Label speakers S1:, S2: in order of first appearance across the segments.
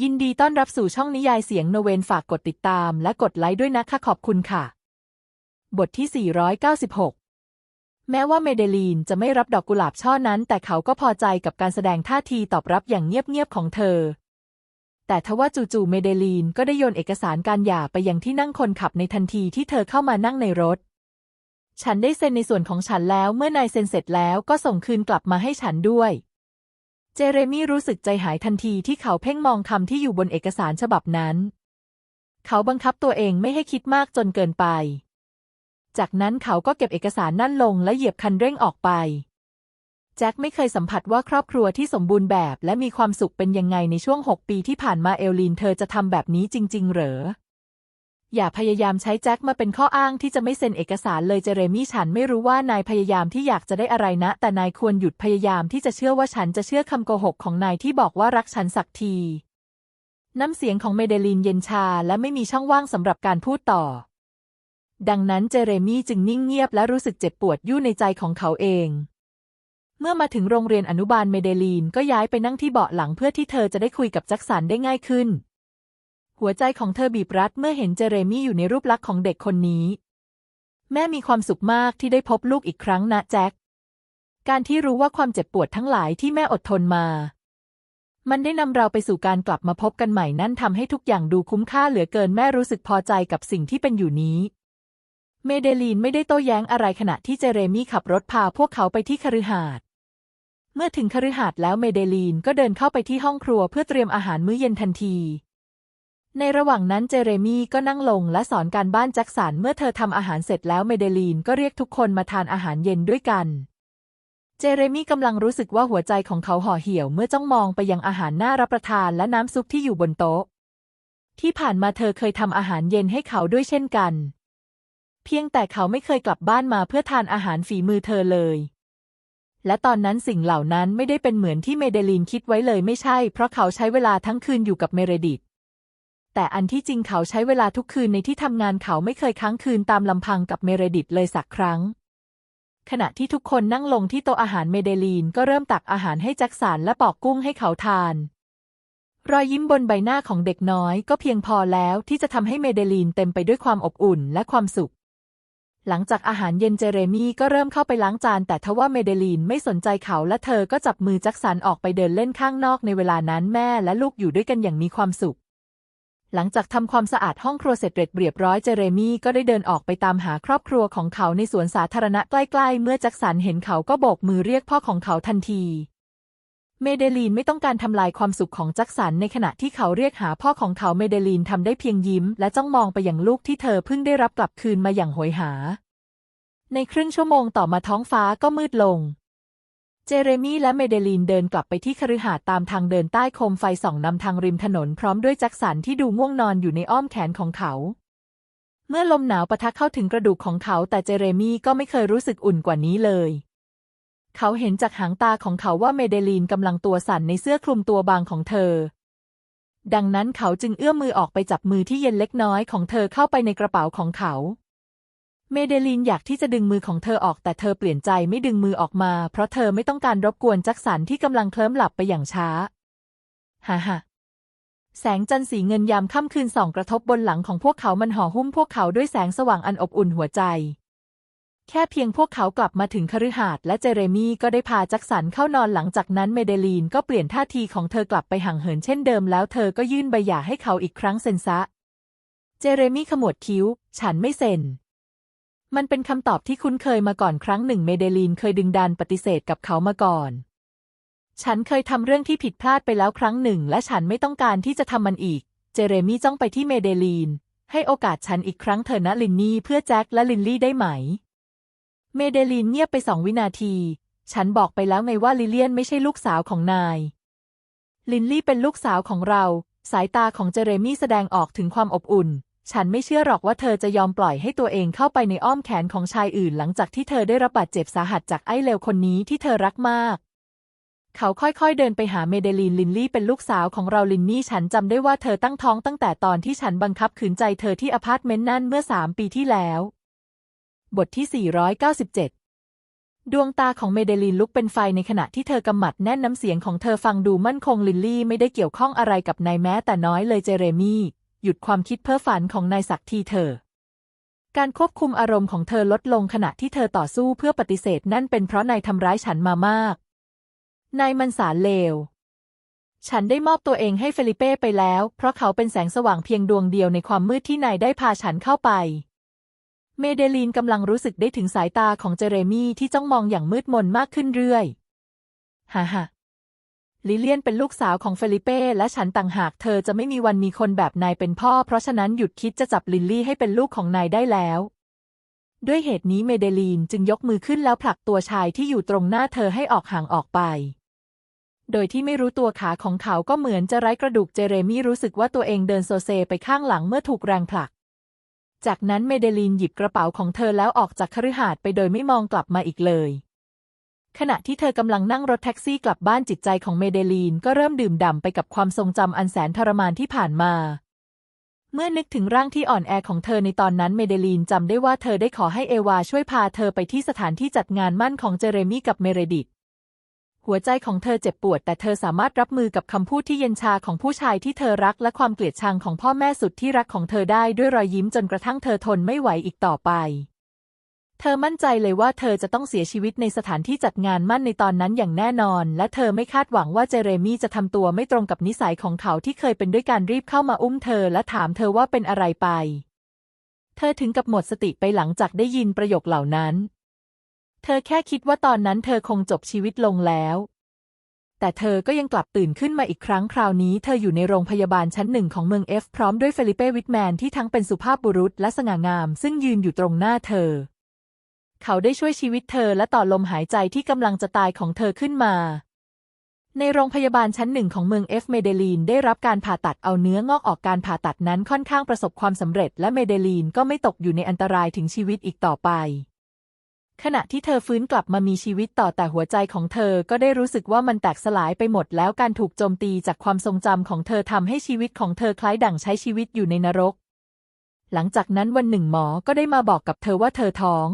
S1: ยินดีต้อนรับสู่ช่องนิยายเสียงโนเวนฝากกดติดตามและกดไลค์ด้วยนะคะขอบคุณค่ะ บทที่ 496 แม้ว่าเมเดลีนจะไม่รับดอกกุหลาบช่อนั้น แต่เขาก็พอใจกับการแสดงท่าทีตอบรับอย่างเงียบๆของเธอ แต่ทว่าจู่ๆเมเดลีนก็ได้โยนเอกสารการหย่าไปยังที่นั่งคนขับในทันทีที่เธอเข้ามานั่งในรถ ฉันได้เซ็นในส่วนของฉันแล้วเมื่อนายเซ็นเสร็จแล้วก็ส่งคืนกลับมาให้ฉันด้วย เจเรมี่รู้สึกใจหายทันทีที่เขาเพ่งมองคำที่อยู่บนเอกสารฉบับนั้น เขาบังคับตัวเองไม่ให้คิดมากจนเกินไป จากนั้นเขาก็เก็บเอกสารนั่นลงและเหยียบคันเร่งออกไป แจ็คไม่เคยสัมผัสว่าครอบครัวที่สมบูรณ์แบบและมีความสุขเป็นยังไงในช่วงหกปีที่ผ่านมาเอลลีนเธอจะทำแบบนี้จริง ๆ เหรอ อย่าพยายามใช้แจ็คมาเป็นข้ออ้างที่จะไม่เซ็นเอกสารเลยเจเรมี่ฉันไม่รู้ว่านายพยายามที่อยากจะได้อะไรนะ แต่นายควรหยุดพยายามที่จะเชื่อว่าฉันจะเชื่อคำโกหกของนายที่บอกว่ารักฉันสักที น้ำเสียงของเมเดลินเย็นชาและไม่มีช่องว่างสำหรับการพูดต่อ ดังนั้นเจเรมี่จึงนิ่งเงียบและรู้สึกเจ็บปวดอยู่ในใจของเขาเอง เมื่อมาถึงโรงเรียนอนุบาลเมเดลีนก็ย้ายไปนั่งที่เบาะหลังเพื่อที่เธอจะได้คุยกับแจ็คสันได้ง่ายขึ้น หัวใจของเธอบีบรัดเมื่อเห็นเจเรมี่อยู่ในรูปลักษณ์ของเด็กคนนี้ แม่มีความสุขมากที่ได้พบลูกอีกครั้งนะแจ็ค การที่รู้ว่าความเจ็บปวดทั้งหลายที่แม่อดทนมา มันได้นำเราไปสู่การกลับมาพบกันใหม่นั่นทำให้ทุกอย่างดูคุ้มค่าเหลือเกินแม่รู้สึกพอใจกับสิ่งที่เป็นอยู่นี้ เมเดลีนไม่ได้โต้แย้งอะไรขณะที่เจเรมี่ขับรถพาพวกเขาไปที่คฤหาสน์เมื่อถึงคฤหาสน์แล้วเมเดลีนก็เดินเข้าไปที่ห้องครัวเพื่อเตรียมอาหารมื้อเย็นทันที ในระหว่างนั้นเจเรมี่ก็นั่งลงและสอนการบ้านแจ็คสันเมื่อเธอทำอาหารเสร็จแล้วเมเดลีนก็เรียกทุกคนมาทานอาหารเย็นด้วยกัน เจเรมี่กำลังรู้สึกว่าหัวใจของเขาห่อเหี่ยวเมื่อจ้องมองไปยังอาหารน่ารับประทานและน้ำซุปที่อยู่บนโต๊ะ ที่ผ่านมาเธอเคยทำอาหารเย็นให้เขาด้วยเช่นกัน เพียงแต่เขาไม่เคยกลับบ้านมาเพื่อทานอาหารฝีมือเธอเลย และตอนนั้นสิ่งเหล่านั้นไม่ได้เป็นเหมือนที่เมเดลีนคิดไว้เลยไม่ใช่ เพราะเขาใช้เวลาทั้งคืนอยู่กับเมเรดิต แต่อันที่จริงเขาใช้เวลาทุกคืนในที่ทำงานเขาไม่เคยค้างคืนตามลำพังกับเมเรดิตเลยสักครั้ง ขณะที่ทุกคนนั่งลงที่โต๊ะอาหารเมเดลีนก็เริ่มตักอาหารให้แจ็คสันและปอกกุ้งให้เขาทาน รอยยิ้มบนใบหน้าของเด็กน้อยก็เพียงพอแล้วที่จะทำให้เมเดลีนเต็มไปด้วยความอบอุ่นและความสุขหลังจากอาหารเย็นเจเรมี่ก็เริ่มเข้าไปล้างจาน แต่ทว่าเมเดลีนไม่สนใจเขาและเธอก็จับมือแจ็คสันออกไปเดินเล่นข้างนอกในเวลานั้นแม่และลูกอยู่ด้วยกันอย่างมีความสุข หลังจากทำความสะอาดห้องครัวเสร็จเรียบร้อยเจเรมี่ก็ได้เดินออกไปตามหาครอบครัวของเขาในสวนสาธารณะใกล้ๆ เมื่อจ็คสันเห็นเขาก็โบกมือเรียกพ่อของเขาทันที เมเดลีนไม่ต้องการทำลายความสุขของจ็คสันในขณะที่เขาเรียกหาพ่อของเขาเมเดลีนทำได้เพียงยิ้ม และจ้องมองไปย่างลูกที่เธอเพิ่งได้รับกลับคืนมาอย่างโหยหา ในครึ่งชั่วโมงต่อมาท้องฟ้าก็มืดลง เจเรมี่และเมเดลีนเดินกลับไปที่คฤหาสน์ตามทางเดินใต้โคมไฟส่องนำทางริมถนนพร้อมด้วยแจ็คสันที่ดูง่วงนอนอยู่ในอ้อมแขนของเขา เมื่อลมหนาวปะทะเข้าถึงกระดูกของเขา แต่เจเรมี่ก็ไม่เคยรู้สึกอุ่นกว่านี้เลย เขาเห็นจากหางตาของเขาว่าเมเดลีนกำลังตัวสั่นในเสื้อคลุมตัวบางของเธอ ดังนั้นเขาจึงเอื้อมมือออกไปจับมือที่เย็นเล็กน้อยของเธอเข้าไปในกระเป๋าของเขา เมเดลีนอยากที่จะดึงมือของเธอออกแต่เธอเปลี่ยนใจไม่ดึงมือออกมา เพราะเธอไม่ต้องการรบกวนจ็คสันที่กำลังเคลิ้มหลับไปอย่างช้าฮ่าฮ่าแสงจันทร์สีเงินยามค่ำคืนส่องกระทบบนหลังของพวกเขามันห่อหุ้มพวกเขาด้วยแสงสว่างอันอบอุ่นหัวใจ แค่เพียงพวกเขากลับมาถึงคฤหาสน์และเจเรมี่ก็ได้พาจ็คสันเข้านอนหลังจากนั้นเมเดลีนก็เปลี่ยนท่าทีของเธอกลับไปห่างเหินเช่นเดิมแล้วเธอก็ยื่นใบหย่าให้เขาอีกครั้งเซนซะ เจเรมี่ขมวดคิ้ว ฉันไม่เซ็น มันเป็นคำตอบที่คุ้นเคยมาก่อนครั้งหนึ่งเมเดลีนเคยดึงดันปฏิเสธกับเขามาก่อน ฉันเคยทำเรื่องที่ผิดพลาดไปแล้วครั้งหนึ่ง และฉันไม่ต้องการที่จะทำมันอีก เจเรมี่จ้องไปที่เมเดลีน ให้โอกาสฉันอีกครั้งเถอะนะลินนี่เพื่อแจ็คและลินลี่ได้ไหม เมเดลีนเงียบไปสองวินาที ฉันบอกไปแล้วไงว่าลิเลียนไม่ใช่ลูกสาวของนาย ลินลี่เป็นลูกสาวของเรา สายตาของเจเรมี่แสดงออกถึงความอบอุ่น ฉันไม่เชื่อหรอกว่าเธอจะยอมปล่อยให้ตัวเองเข้าไปในอ้อมแขนของชายอื่นหลังจากที่เธอได้รับบาดเจ็บสาหัสจากไอ้เลวคนนี้ที่เธอรักมาก เขาค่อยๆเดินไปหาเมเดลีนลินลี่เป็นลูกสาวของเราลินนี่ฉันจำได้ว่าเธอตั้งท้องตั้งแต่ตอนที่ฉันบังคับขืนใจเธอที่อพาร์ตเมนต์นั่นเมื่อสามปีที่แล้ว บทที่ 497ดวงตาของเมเดลีนลุกเป็นไฟในขณะที่เธอกำหมัดแน่นน้ำเสียงของเธอฟังดูมั่นคงลิลลี่ไม่ได้เกี่ยวข้องอะไรกับนายแม้แต่น้อยเลยเจเรมี่ หยุดความคิดเพ้อฝันของนายสักทีเธอ การควบคุมอารมณ์ของเธอลดลงขณะที่เธอต่อสู้เพื่อปฏิเสธนั่นเป็นเพราะนายทำร้ายฉันมามาก นายมันสารเลว ฉันได้มอบตัวเองให้เฟลิเป้ไปแล้ว เพราะเขาเป็นแสงสว่างเพียงดวงเดียวในความมืดที่นายได้พาฉันเข้าไป เมเดลีนกำลังรู้สึกได้ถึงสายตาของเจเรมี่ที่จ้องมองอย่างมืดมนมากขึ้นเรื่อย ฮ่าฮ่า ลิเลียนเป็นลูกสาวของเฟลิเป้และฉันต่างหากเธอจะไม่มีวันมีคนแบบนายเป็นพ่อ เพราะฉะนั้นหยุดคิดจะจับลิลลี่ให้เป็นลูกของนายได้แล้ว ด้วยเหตุนี้เมเดลีนจึงยกมือขึ้นแล้วผลักตัวชายที่อยู่ตรงหน้าเธอให้ออกห่างออกไป โดยที่ไม่รู้ตัวขาของเขาก็เหมือนจะไร้กระดูกเจเรมี่รู้สึกว่าตัวเองเดินโซเซไปข้างหลังเมื่อถูกแรงผลัก จากนั้นเมเดลีนหยิบกระเป๋าของเธอแล้วออกจากคฤหาสน์ไปโดยไม่มองกลับมาอีกเลย ขณะที่เธอกำลังนั่งรถแท็กซี่กลับบ้านจิตใจของเมเดลีนก็เริ่มดื่มด่ำไปกับความทรงจำอันแสนทรมานที่ผ่านมา เมื่อนึกถึงร่างที่อ่อนแอของเธอในตอนนั้นเมเดลีนจำได้ว่าเธอได้ขอให้เอวาช่วยพาเธอไปที่สถานที่จัดงานมั่นของเจเรมี่กับเมเรดิตหัวใจของเธอเจ็บปวด แต่เธอสามารถรับมือกับคำพูดที่เย็นชาของผู้ชายที่เธอรักและความเกลียดชังของพ่อแม่สุดที่รักของเธอได้ด้วยรอยยิ้มจนกระทั่งเธอทนไม่ไหวอีกต่อไป เธอมั่นใจเลยว่าเธอจะต้องเสียชีวิตในสถานที่จัดงานมั่นในตอนนั้นอย่างแน่นอน และเธอไม่คาดหวังว่าเจเรมี่จะทำตัวไม่ตรงกับนิสัยของเขาที่เคยเป็นด้วยการรีบเข้ามาอุ้มเธอและถามเธอว่าเป็นอะไรไป เธอถึงกับหมดสติไปหลังจากได้ยินประโยคเหล่านั้น เธอแค่คิดว่าตอนนั้นเธอคงจบชีวิตลงแล้วแต่เธอก็ยังกลับตื่นขึ้นมาอีกครั้งคราวนี้เธออยู่ในโรงพยาบาลชั้นหนึ่งของเมืองเอฟพร้อมด้วยเฟลิเป้วิทแมนที่ทั้งเป็นสุภาพบุรุษและสง่างาม ซึ่งยืนอยู่ตรงหน้าเธอ เขาได้ช่วยชีวิตเธอและต่อลมหายใจที่กำลังจะตายของเธอขึ้นมา ในโรงพยาบาลชั้นหนึ่งของเมืองเอฟเมเดลีนได้รับการผ่าตัดเอาเนื้องอกออกการผ่าตัดนั้นค่อนข้างประสบความสำเร็จ และเมเดลีนก็ไม่ตกอยู่ในอันตรายถึงชีวิตอีกต่อไป ขณะที่เธอฟื้นกลับมามีชีวิตต่อแต่หัวใจของเธอก็ได้รู้สึกว่ามันแตกสลายไปหมดแล้วการถูกโจมตีจากความทรงจำของเธอทำให้ชีวิตของเธอคล้ายดั่งใช้ชีวิตอยู่ในนรกหลังจากนั้นวันหนึ่งหมอก็ได้มาบอกกับเธอว่าเธอท้อง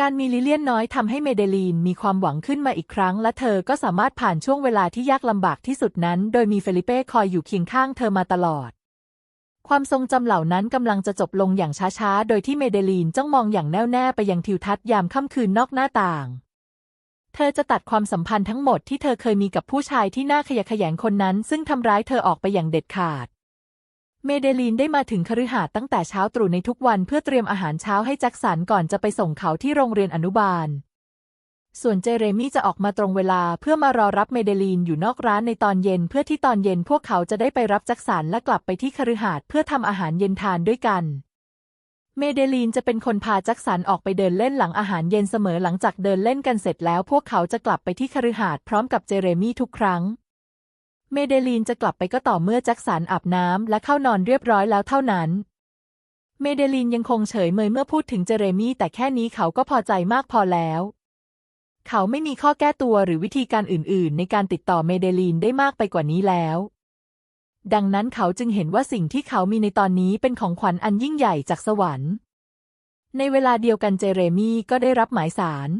S1: การมีลิเลียนน้อยทำให้เมเดลีนมีความหวังขึ้นมาอีกครั้ง และเธอก็สามารถผ่านช่วงเวลาที่ยากลำบากที่สุดนั้น โดยมีเฟลิเป้คอยอยู่เคียงข้างเธอมาตลอด ความทรงจำเหล่านั้นกำลังจะจบลงอย่างช้าๆ โดยที่เมเดลีนจ้องมองอย่างแน่วแน่ไปยังทิวทัศน์ยามค่ำคืนนอกหน้าต่าง เธอจะตัดความสัมพันธ์ทั้งหมดที่เธอเคยมีกับผู้ชายที่น่าขยะแขยงคนนั้น ซึ่งทำร้ายเธอออกไปอย่างเด็ดขาด เมเดลีนได้มาถึงคฤหาสน์ตั้งแต่เช้าตรู่ในทุกวันเพื่อเตรียมอาหารเช้าให้แจ็คสันก่อนจะไปส่งเขาที่โรงเรียนอนุบาล ส่วนเจเรมี่จะออกมาตรงเวลาเพื่อมารอรับเมเดลีนอยู่นอกร้านในตอนเย็น เพื่อที่ตอนเย็นพวกเขาจะได้ไปรับแจ็คสันและกลับไปที่คฤหาสน์เพื่อทำอาหารเย็นทานด้วยกัน เมเดลีนจะเป็นคนพาแจ็คสันออกไปเดินเล่นหลังอาหารเย็นเสมอหลังจากเดินเล่นกันเสร็จแล้ว พวกเขาจะกลับไปที่คฤหาสน์พร้อมกับเจเรมี่ทุกครั้ง เมเดลีนจะกลับไปก็ต่อเมื่อแจ็คสันอาบน้ำและเข้านอนเรียบร้อยแล้วเท่านั้น เมเดลีนยังคงเฉยเมยเมื่อพูดถึงเจเรมี่แต่แค่นี้เขาก็พอใจมากพอแล้ว เขาไม่มีข้อแก้ตัวหรือวิธีการอื่น ๆ ในการติดต่อเมเดลีนได้มากไปกว่านี้แล้ว ดังนั้นเขาจึงเห็นว่าสิ่งที่เขามีในตอนนี้เป็นของขวัญอันยิ่งใหญ่จากสวรรค์ ในเวลาเดียวกันเจเรมี่ก็ได้รับหมายสาร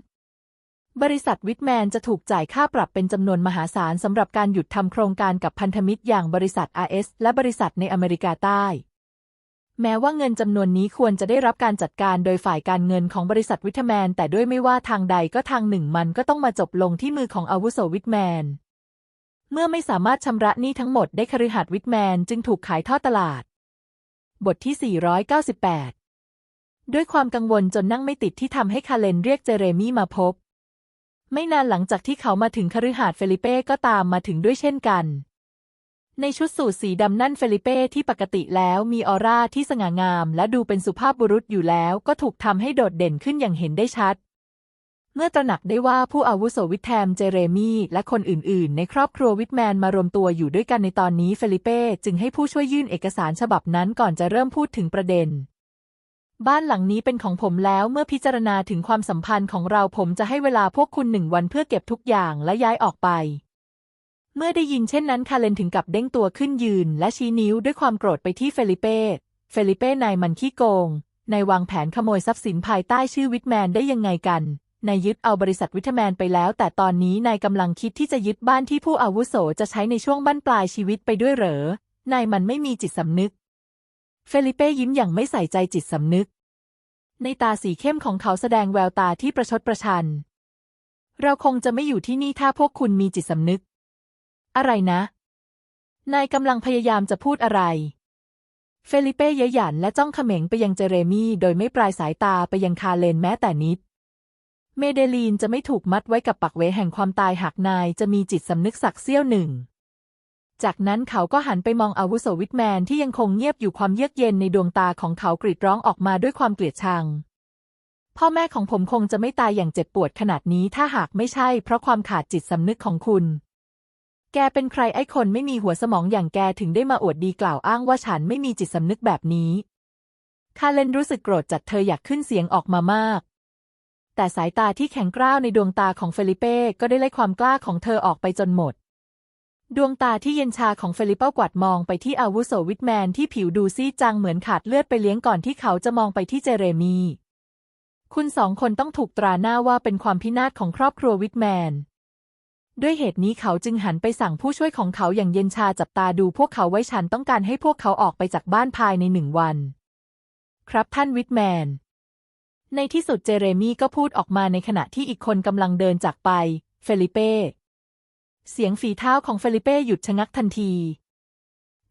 S1: บริษัทวิทแมนจะถูกจ่ายค่าปรับเป็นจำนวนมหาศาลสำหรับการหยุดทำโครงการกับพันธมิตรอย่างบริษัท RS และบริษัทในอเมริกาใต้ แม้ว่าเงินจำนวนนี้ควรจะได้รับการจัดการโดยฝ่ายการเงินของบริษัทวิทแมน แต่ด้วยไม่ว่าทางใดก็ทางหนึ่งมันก็ต้องมาจบลงที่มือของอาวุโสวิทแมน เมื่อไม่สามารถชำระหนี้ทั้งหมดได้คฤหัสถ์วิทแมนจึงถูกขายทอดตลาด บทที่ 498 ด้วยความกังวลจนนั่งไม่ติดที่ทำให้คาเลนเรียกเจเรมี่มาพบ ไม่นานหลังจากที่เขามาถึงคฤหาสน์เฟลิเป้ก็ตามมาถึงด้วยเช่นกัน ในชุดสูทสีดำนั่นเฟลิเป้ที่ปกติแล้วมีออร่าที่สง่างาม และดูเป็นสุภาพบุรุษอยู่แล้วก็ถูกทำให้โดดเด่นขึ้นอย่างเห็นได้ชัด เมื่อตระหนักได้ว่าผู้อาวุโสวิทแทมเจเรมี่และคนอื่น ๆ ในครอบครัววิทแมนมารวมตัวอยู่ด้วยกันในตอนนี้เฟลิเป้จึงให้ผู้ช่วยยื่นเอกสารฉบับนั้นก่อนจะเริ่มพูดถึงประเด็น บ้านหลังนี้เป็นของผมแล้วเมื่อพิจารณาถึงความสัมพันธ์ของเราผมจะให้เวลาพวกคุณหนึ่งวันเพื่อเก็บทุกอย่างและย้ายออกไป เมื่อได้ยินเช่นนั้นคาเลนถึงกับเด้งตัวขึ้นยืน และชี้นิ้วด้วยความโกรธไปที่เฟลิเป้ เฟลิเป้นายมันขี้โกง นายวางแผนขโมยทรัพย์สินภายใต้ชื่อวิทแมนได้ยังไงกัน นายยึดเอาบริษัทวิทแมนไปแล้ว แต่ตอนนี้นายกำลังคิดที่จะยึดบ้านที่ผู้อาวุโสจะใช้ในช่วงบั้นปลายชีวิตไปด้วยเหรอนายมันไม่มีจิตสำนึก เฟลิเป้ยิ้มอย่างไม่ใส่ใจจิตสำนึก ในตาสีเข้มของเขาแสดงแววตาที่ประชดประชัน เราคงจะไม่อยู่ที่นี่ถ้าพวกคุณมีจิตสำนึก อะไรนะ นายกำลังพยายามจะพูดอะไร เฟลิเป้เย้ยหยันและจ้องเขม็งไปยังเจเรมี่โดยไม่ปลายสายตาไปยังคาเลนแม้แต่นิด เมเดลีนจะไม่ถูกมัดไว้กับปักเวแห่งความตายหากนายจะมีจิตสำนึกสักเสี้ยวหนึ่ง จากนั้นเขาก็หันไปมองอาวุโสวิทแมนที่ยังคงเงียบอยู่ความเยือกเย็นในดวงตาของเขากรีดร้องออกมาด้วยความเกลียดชัง พ่อแม่ของผมคงจะไม่ตายอย่างเจ็บปวดขนาดนี้ถ้าหากไม่ใช่ เพราะความขาดจิตสำนึกของคุณ แกเป็นใครไอ้คนไม่มีหัวสมองอย่างแกถึงได้มาอวดดีกล่าวอ้างว่าฉันไม่มีจิตสำนึกแบบนี้ คาเลนรู้สึกโกรธจัดเธออยากขึ้นเสียงออกมามากแต่สายตาที่แข็งกร้าวในดวงตาของเฟลิเป้ก็ได้ไล่ความกล้าของเธอออกไปจนหมด ดวงตาที่เย็นชาของเฟลิเป้กวาดมองไปที่อาวุโสวิทแมนที่ผิวดูซีดจังเหมือนขาดเลือดไปเลี้ยงก่อนที่เขาจะมองไปที่เจเรมี คุณสองคนต้องถูกตราหน้าว่าเป็นความพินาศของครอบครัววิทแมน ด้วยเหตุนี้เขาจึงหันไปสั่งผู้ช่วยของเขาอย่างเย็นชาจับตาดูพวกเขาไว้ฉันต้องการให้พวกเขาออกไปจากบ้านภายในหนึ่งวัน ครับท่านวิทแมน ในที่สุดเจเรมีก็พูดออกมาในขณะที่อีกคนกำลังเดินจากไป เฟลิเป้ เสียงฝีเท้าของเฟลิเป้หยุดชะงักทันที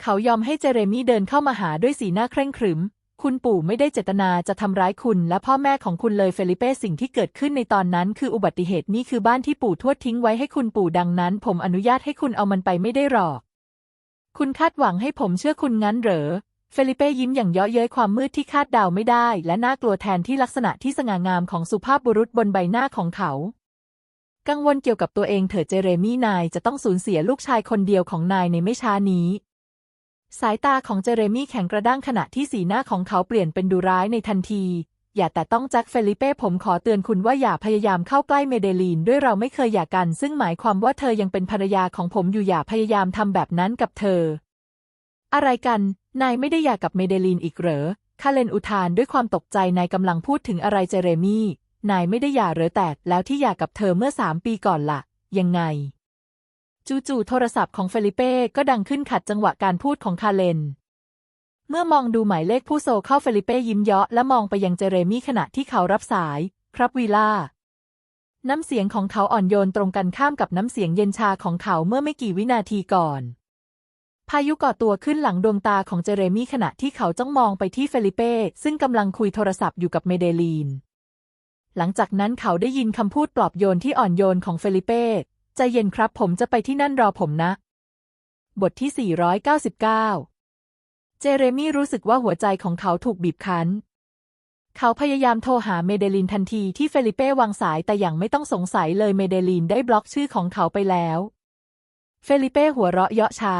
S1: เขายอมให้เจเรมี่เดินเข้ามาหาด้วยสีหน้าเคร่งขรึม คุณปู่ไม่ได้เจตนาจะทำร้ายคุณและพ่อแม่ของคุณเลยเฟลิเป้สิ่งที่เกิดขึ้นในตอนนั้นคืออุบัติเหตุนี่คือบ้านที่ปู่ทวดทิ้งไว้ให้คุณปู่ดังนั้น ผมอนุญาตให้คุณเอามันไปไม่ได้หรอก คุณคาดหวังให้ผมเชื่อคุณงั้นเหรอเฟลิเป้ยิ้มอย่างเยาะเย้ยความมืดที่คาดเดาไม่ได้ และน่ากลัวแทนที่ลักษณะที่สง่างามของสุภาพบุรุษบนใบหน้าของเขา กังวลเกี่ยวกับตัวเองเถอเจเรมี่นายจะต้องสูญเสียลูกชายคนเดียวของนายในไม่ช้านี้ สายตาของเจเรมี่แข็งกระด้างขณะที่สีหน้าของเขาเปลี่ยนเป็นดูร้ายในทันที อย่าแต่ต้องแจ็คเฟลิเป้ผมขอเตือนคุณว่าอย่าพยายามเข้าใกล้เมเดลีนด้วยเราไม่เคยหย่ากัน ซึ่งหมายความว่าเธอยังเป็นภรรยาของผมอยู่อย่าพยายามทำแบบนั้นกับเธอ อะไรกัน นายไม่ได้หย่ากับเมเดลีนอีกเหรอคาเลนอุทานด้วยความตกใจนายกำลังพูดถึงอะไรเจเรมี่ นายไม่ได้หย่าหรือแต่แล้วที่หย่ากับเธอเมื่อสามปีก่อนละ่ะ ยังไง จู่ๆโทรศัพท์ของเฟลิเป้ก็ดังขึ้นขัดจังหวะการพูดของคาเลน เมื่อมองดูหมายเลขผู้โซเข้าเฟลิเป้ยิ้มเยาะและมองไปยังเจเรมี่ขณะที่เขารับสาย ครับวีล่า น้ำเสียงของเขาอ่อนโยนตรงกันข้ามกับน้ำเสียงเย็นชาของเขาเมื่อไม่กี่วินาทีก่อนพายุก่อตัวขึ้นหลังดวงตาของเจเรมี่ขณะที่เขาจ้องมองไปที่เฟลิเป้ซึ่งกำลังคุยโทรศัพท์อยู่กับเมเดลีน หลังจากนั้นเขาได้ยินคำพูดปลอบโยนที่อ่อนโยนของเฟลิเป้ใจเย็นครับผมจะไปที่นั่นรอผมนะ บทที่ 499 เจเรมี่รู้สึกว่าหัวใจของเขาถูกบีบคั้น เขาพยายามโทรหาเมเดลินทันทีที่เฟลิเป้วางสายแต่อย่างไม่ต้องสงสัยเลยเมเดลินได้บล็อกชื่อของเขาไปแล้ว เฟลิเป้หัวเราะเยาะช้า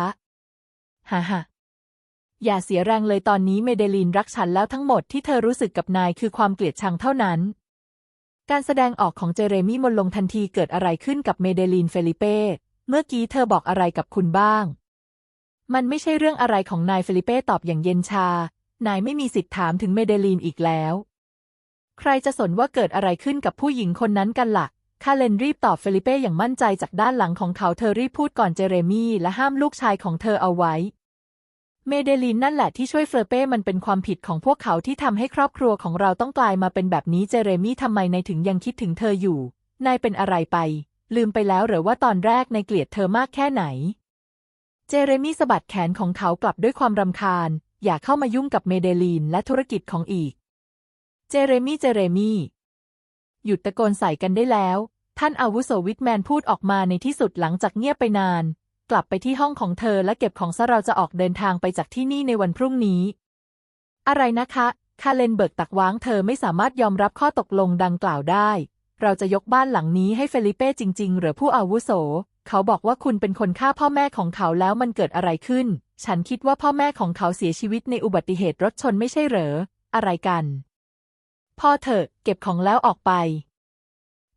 S1: ฮ่าฮ่าอย่าเสียแรงเลยตอนนี้เมเดลินรักฉันแล้วทั้งหมดที่เธอรู้สึกกับนายคือความเกลียดชังเท่านั้น การแสดงออกของเจเรมี่มนลงทันทีเกิดอะไรขึ้นกับเมเดลินเฟลิเป้ เมื่อกี้เธอบอกอะไรกับคุณบ้าง มันไม่ใช่เรื่องอะไรของนายเฟลิเป้ตอบอย่างเย็นชา นายไม่มีสิทธิ์ถามถึงเมเดลีนอีกแล้ว ใครจะสนว่าเกิดอะไรขึ้นกับผู้หญิงคนนั้นกันละ่ะ คาเลนรีบตอบเฟลิเป้อย่างมั่นใจจากด้านหลังของเขาเธอรีบพูดก่อนเจเรมี่และห้ามลูกชายของเธอเอาไว้ เมเดลีนนั่นแหละที่ช่วยเฟลเป้มันเป็นความผิดของพวกเขาที่ทำให้ครอบครัวของเราต้องกลายมาเป็นแบบนี้เจเรมี่ทำไมนายถึงยังคิดถึงเธออยู่ นายเป็นอะไรไป ลืมไปแล้วหรือว่าตอนแรกนายเกลียดเธอมากแค่ไหน เจเรมี่สะบัดแขนของเขากลับด้วยความรำคาญ อย่าเข้ามายุ่งกับเมเดลีนและธุรกิจของอีก เจเรมี่เจเรมี่หยุดตะโกนใส่กันได้แล้ว ท่านอาวุโสวิทแมนพูดออกมาในที่สุดหลังจากเงียบไปนาน กลับไปที่ห้องของเธอและเก็บของซะเราจะออกเดินทางไปจากที่นี่ในวันพรุ่งนี้ อะไรนะคะ คาเลนเบิกตักว้างเธอไม่สามารถยอมรับข้อตกลงดังกล่าวได้ เราจะยกบ้านหลังนี้ให้เฟลิเป้จริง ๆ หรือผู้อาวุโส เขาบอกว่าคุณเป็นคนฆ่าพ่อแม่ของเขาแล้วมันเกิดอะไรขึ้น ฉันคิดว่าพ่อแม่ของเขาเสียชีวิตในอุบัติเหตุรถชนไม่ใช่เหรอ อะไรกัน พ่อเถอะ เก็บของแล้วออกไป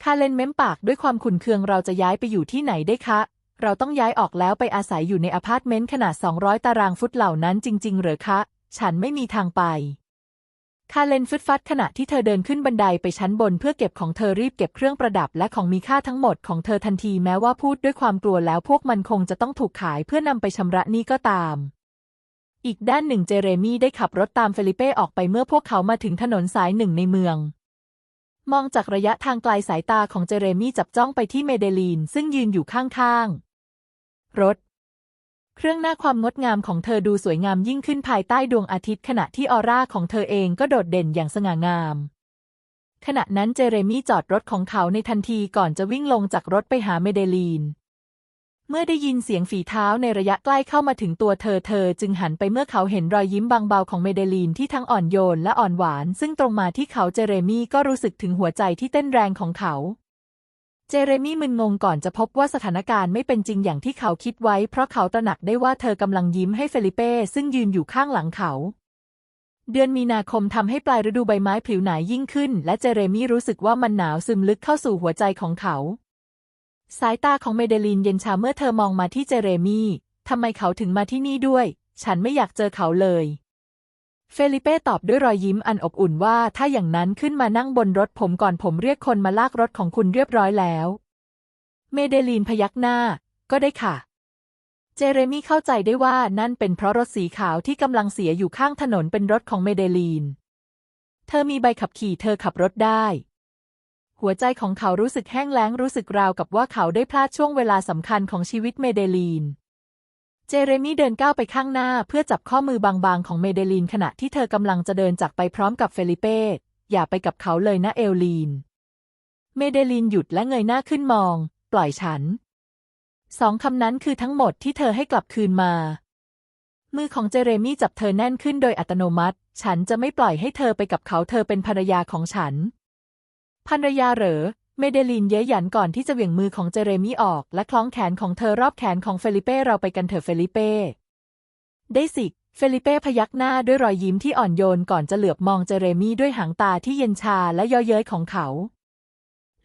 S1: คาเลนเม้มปากด้วยความขุนเคืองเราจะย้ายไปอยู่ที่ไหนได้คะ เราต้องย้ายออกแล้วไปอาศัยอยู่ในอพาร์ตเมนต์ขนาด 200 ตารางฟุตเหล่านั้นจริง ๆ เหรอคะ ฉันไม่มีทางไป คาเลนฟึดฟัดขณะที่เธอเดินขึ้นบันไดไปชั้นบนเพื่อเก็บของเธอรีบเก็บเครื่องประดับและของมีค่าทั้งหมดของเธอทันทีแม้ว่าพูดด้วยความกลัวแล้วพวกมันคงจะต้องถูกขายเพื่อนำไปชำระหนี้ก็ตามอีกด้านหนึ่งเจเรมี่ได้ขับรถตามเฟลิเป้ออกไปเมื่อพวกเขามาถึงถนนสายหนึ่งในเมือง มองจากระยะทางไกลสายตาของเจเรมี่จับจ้องไปที่เมเดลีนซึ่งยืนอยู่ข้างๆ รถ เครื่องหน้าความงดงามของเธอดูสวยงามยิ่งขึ้นภายใต้ดวงอาทิตย์ ขณะที่ออร่าของเธอเองก็โดดเด่นอย่างสง่างาม ขณะนั้นเจเรมี่จอดรถของเขาในทันทีก่อนจะวิ่งลงจากรถไปหาเมเดลีน เมื่อได้ยินเสียงฝีเท้าในระยะใกล้เข้ามาถึงตัวเธอเธอจึงหันไปเมื่อเขาเห็นรอยยิ้มบางเบาของเมเดลีนที่ทั้งอ่อนโยนและอ่อนหวาน ซึ่งตรงมาที่เขาเจเรมี่ก็รู้สึกถึงหัวใจที่เต้นแรงของเขา เจเรมี่มึนงงก่อนจะพบว่าสถานการณ์ไม่เป็นจริงอย่างที่เขาคิดไว้ เพราะเขาตระหนักได้ว่าเธอกำลังยิ้มให้เฟลิเป้ซึ่งยืนอยู่ข้างหลังเขา เดือนมีนาคมทำให้ปลายฤดูใบไม้ผลิวหนายิ่งขึ้น และเจเรมี่รู้สึกว่ามันหนาวซึมลึกเข้าสู่หัวใจของเขา สายตาของเมเดลินเย็นชาเมื่อเธอมองมาที่เจเรมี่ทำไมเขาถึงมาที่นี่ด้วย ฉันไม่อยากเจอเขาเลย เฟลิเป้ตอบด้วยรอยยิ้มอันอบอุ่นว่าถ้าอย่างนั้นขึ้นมานั่งบนรถผมก่อนผมเรียกคนมาลากรถของคุณเรียบร้อยแล้ว เมเดลีนพยักหน้า ก็ได้ค่ะ เจเรมี่เข้าใจได้ว่านั่นเป็นเพราะรถสีขาวที่กำลังเสียอยู่ข้างถนนเป็นรถของเมเดลีน เธอมีใบขับขี่เธอขับรถได้ หัวใจของเขารู้สึกแห้งแล้งรู้สึกราวกับว่าเขาได้พลาดช่วงเวลาสำคัญของชีวิตเมเดลีน เจเรมี่เดินก้าวไปข้างหน้าเพื่อจับข้อมือบางๆ ของเมเดลีนขณะที่เธอกำลังจะเดินจากไปพร้อมกับเฟลิเป้ อย่าไปกับเขาเลยนะเอลลีน เมเดลีนหยุดและเงยหน้าขึ้นมอง ปล่อยฉัน สองคำนั้นคือทั้งหมดที่เธอให้กลับคืนมา มือของเจเรมี่จับเธอแน่นขึ้นโดยอัตโนมัติ ฉันจะไม่ปล่อยให้เธอไปกับเขาเธอเป็นภรรยาของฉัน ภรรยาเหรอ เมเดลินเย้ยหยันก่อนที่จะเหวี่ยงมือของเจเรมี่ออก และคล้องแขนของเธอรอบแขนของเฟลิเป้เราไปกันเถอะเฟลิเป้ได้สิเฟลิเป้พยักหน้าด้วยรอยยิ้มที่อ่อนโยนก่อนจะเหลือบมองเจเรมี่ด้วยหางตาที่เย็นชาและเย่อเย้ยของเขา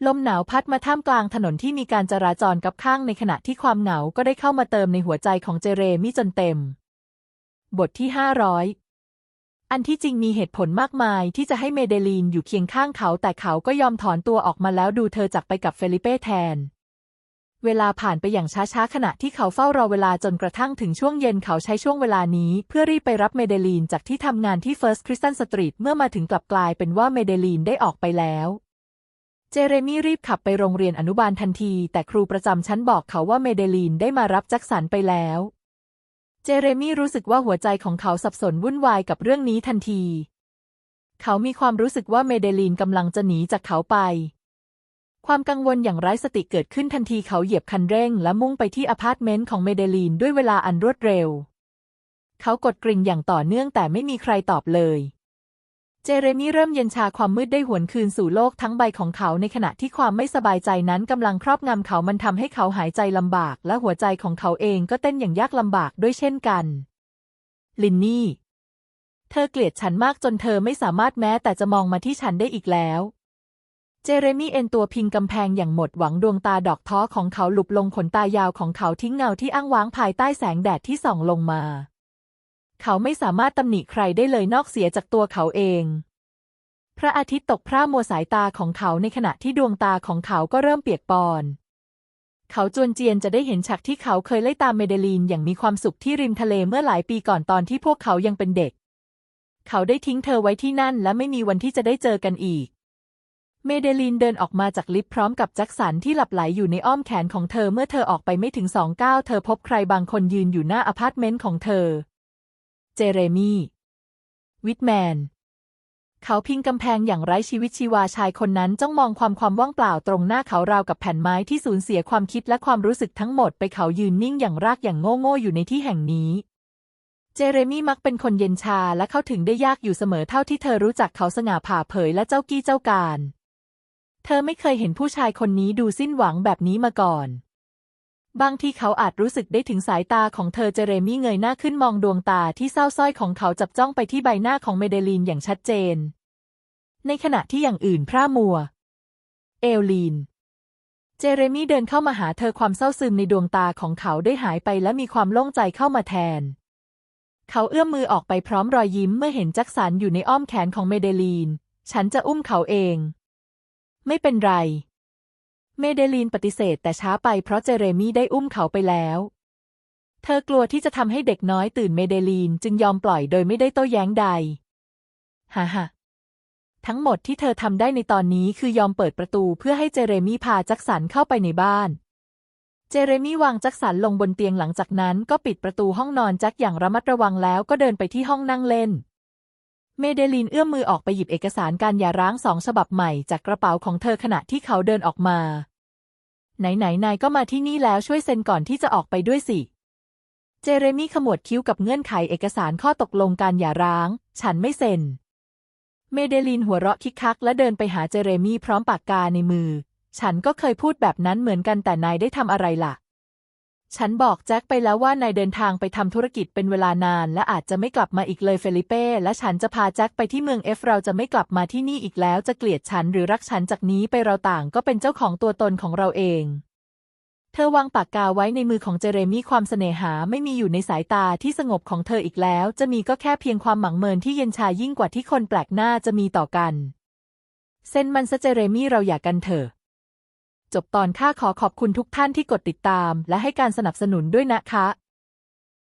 S1: ลมหนาวพัดมาท่ามกลางถนนที่มีการจราจรกับข้างในขณะที่ความเหงาก็ได้เข้ามาเติมในหัวใจของเจเรมี่จนเต็ม บทที่500อั อันที่จริงมีเหตุผลมากมายที่จะให้เมเดลีนอยู่เคียงข้างเขา แต่เขาก็ยอมถอนตัวออกมาแล้วดูเธอจากไปกับเฟลิเป้แทน เวลาผ่านไปอย่างช้าๆ ขณะที่เขาเฝ้ารอเวลาจนกระทั่งถึงช่วงเย็นเขาใช้ช่วงเวลานี้ เพื่อรีบไปรับเมเดลีนจากที่ทำงานที่ First Christian Street เมื่อมาถึงกลับกลายเป็นว่าเมเดลีนได้ออกไปแล้วเจเรมี่รีบขับไปโรงเรียนอนุบาลทันที แต่ครูประจำชั้นบอกเขาว่าเมเดลีนได้มารับแจ็คสันไปแล้ว เจเรมี่รู้สึกว่าหัวใจของเขาสับสนวุ่นวายกับเรื่องนี้ทันที เขามีความรู้สึกว่าเมเดลีนกำลังจะหนีจากเขาไป ความกังวลอย่างไร้สติเกิดขึ้นทันทีเขาเหยียบคันเร่ง และมุ่งไปที่อพาร์ตเมนต์ของเมเดลีนด้วยเวลาอันรวดเร็ว เขากดกริ่งอย่างต่อเนื่องแต่ไม่มีใครตอบเลย เจเรมี่เริ่มเย็นชาความมืดได้หวนคืนสู่โลกทั้งใบของเขาในขณะที่ความไม่สบายใจนั้นกำลังครอบงำเขามันทำให้เขาหายใจลำบาก และหัวใจของเขาเองก็เต้นอย่างยากลำบากด้วยเช่นกัน ลินนี่ เธอเกลียดฉันมากจนเธอไม่สามารถแม้แต่จะมองมาที่ฉันได้อีกแล้ว เจเรมี่เอ็นตัวพิงกำแพงอย่างหมดหวังดวงตาดอกท้อของเขาหลุบลงขนตายาวของเขาทิ้งเงาที่อ้างว้างภายใต้แสงแดดที่ส่องลงมา เขาไม่สามารถตำหนิใครได้เลยนอกเสียจากตัวเขาเอง พระอาทิตย์ตกพร่ามัวสายตาของเขาในขณะที่ดวงตาของเขาก็เริ่มเปียกปอนเขาจวนเจียนจะได้เห็นฉากที่เขาเคยไล่ตามเมเดลีนอย่างมีความสุขที่ริมทะเลเมื่อหลายปีก่อนตอนที่พวกเขายังเป็นเด็ก เขาได้ทิ้งเธอไว้ที่นั่นและไม่มีวันที่จะได้เจอกันอีก เมเดลีนเดินออกมาจากลิฟต์พร้อมกับแจ็คสันที่หลับไหลอยู่ในอ้อมแขนของเธอเมื่อเธอออกไปไม่ถึงสองก้าวเธอพบใครบางคนยืนอยู่หน้าอพาร์ตเมนต์ของเธอ เจเรมี่ วิทแมน เขาพิงกำแพงอย่างไร้ชีวิตชีวาชายคนนั้นจ้องมองความความว่างเปล่าตรงหน้าเขาราวกับแผ่นไม้ที่สูญเสียความคิดและความรู้สึกทั้งหมดไปเขายืนนิ่งอย่างรากอย่างโง่โง่อยู่ในที่แห่งนี้เจเรมี่มักเป็นคนเย็นชาและเข้าถึงได้ยากอยู่เสมอเท่าที่เธอรู้จักเขาสง่าผ่าเผยและเจ้ากี้เจ้าการ เธอไม่เคยเห็นผู้ชายคนนี้ดูสิ้นหวังแบบนี้มาก่อน บางทีเขาอาจรู้สึกได้ถึงสายตาของเธอเจเรมี่เงยหน้าขึ้นมองดวงตาที่เศร้าส้อยของเขาจับจ้องไปที่ใบหน้าของเมเดลีนอย่างชัดเจน ในขณะที่อย่างอื่นพร่ามัว เอลลีน เจเรมี่เดินเข้ามาหาเธอความเศร้าซึมในดวงตาของเขาได้หายไปและมีความโล่งใจเข้ามาแทน เขาเอื้อมมือออกไปพร้อมรอยยิ้มเมื่อเห็นแจ็คสันอยู่ในอ้อมแขนของเมเดลีน ฉันจะอุ้มเขาเอง ไม่เป็นไร เมเดลีนปฏิเสธแต่ช้าไปเพราะเจเรมี่ได้อุ้มเขาไปแล้ว เธอกลัวที่จะทำให้เด็กน้อยตื่นเมเดลีนจึงยอมปล่อยโดยไม่ได้โต้แย้งใดฮ่าฮ่าทั้งหมดที่เธอทำได้ในตอนนี้คือยอมเปิดประตูเพื่อให้เจเรมี่พาแจ็คสันเข้าไปในบ้าน เจเรมี่วางแจ็คสันลงบนเตียงหลังจากนั้นก็ปิดประตูห้องนอนแจ็คอย่างระมัดระวังแล้วก็เดินไปที่ห้องนั่งเล่น เมเดลีนเอื้อมมือออกไปหยิบเอกสารการหย่าร้างสองฉบับใหม่จากกระเป๋าของเธอขณะที่เขาเดินออกมา ไหนไหนนายก็มาที่นี่แล้วช่วยเซ็นก่อนที่จะออกไปด้วยสิ เจเรมี่ขมวดคิ้วกับเงื่อนไขเอกสารข้อตกลงการหย่าร้าง ฉันไม่เซ็น เมเดลีนหัวเราะคิกคัก และเดินไปหาเจเรมี่พร้อมปากกาในมือ ฉันก็เคยพูดแบบนั้นเหมือนกันแต่นายได้ทำอะไรล่ะ ฉันบอกแจ็คไปแล้วว่านายเดินทางไปทำธุรกิจเป็นเวลานาน และอาจจะไม่กลับมาอีกเลยเฟลิเป้และฉันจะพาแจ็คไปที่เมืองเอฟเราจะไม่กลับมาที่นี่อีกแล้วจะเกลียดฉันหรือรักฉันจากนี้ไปเราต่างก็เป็นเจ้าของตัวตนของเราเอง เธอวางปากกาไว้ในมือของเจเรมี่ความเสน่หาไม่มีอยู่ในสายตาที่สงบของเธออีกแล้ว จะมีก็แค่เพียงความหมังเมินที่เย็นชายิ่งกว่าที่คนแปลกหน้าจะมีต่อกันเส้นมันซะเจเรมี่เราอยากกันเถอะ จบตอนค่าขอขอบคุณทุกท่านที่กดติดตาม และให้การสนับสนุนด้วยนะคะ